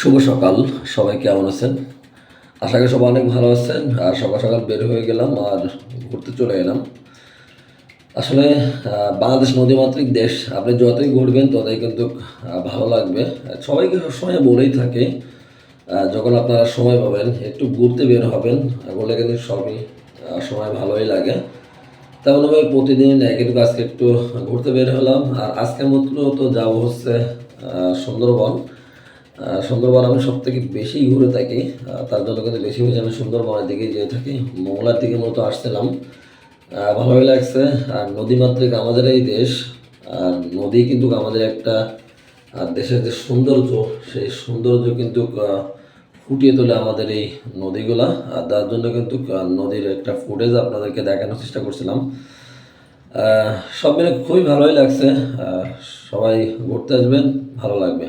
শুভ সকাল। সবাই কেমন আছেন? আশা করি সবাই অনেক ভালো আছেন। আর সকাল সকাল বের হয়ে গেলাম আর ঘুরতে চলে এলাম। আসলে বাংলাদেশ নদীমাতৃক দেশ। আপনি যতই ঘুরবেন, ততই কিন্তু ভালো লাগবে। সবাইকে সবসময় বলেই থাকে যখন আপনারা সময় পাবেন, একটু ঘুরতে বের হবেন। বলে কিন্তু সবই সময় ভালোই লাগে। তেমন আমি প্রতিদিন কিন্তু আজকে একটু ঘুরতে বের হলাম। আর আজকের মতো তো যাব হচ্ছে সুন্দরবন। সুন্দরবন আমি সব থেকে বেশি ঘুরে থাকি। তার জন্য কিন্তু বেশি বেশি আমি সুন্দরবনের দিকে যেয়ে থাকি। মোংলার দিকে মতো আসছিলাম। ভালোই লাগছে। আর নদীমাতৃক আমাদের এই দেশ। আর নদী কিন্তু আমাদের একটা দেশের যে সৌন্দর্য, সেই সৌন্দর্য কিন্তু ফুটিয়ে তোলে আমাদের এই নদীগুলা। আর তার জন্য কিন্তু নদীর একটা ফুটেজ আপনাদেরকে দেখানোর চেষ্টা করছিলাম। সব মিলে খুবই ভালোই লাগছে। সবাই ঘুরতে আসবেন, ভালো লাগবে।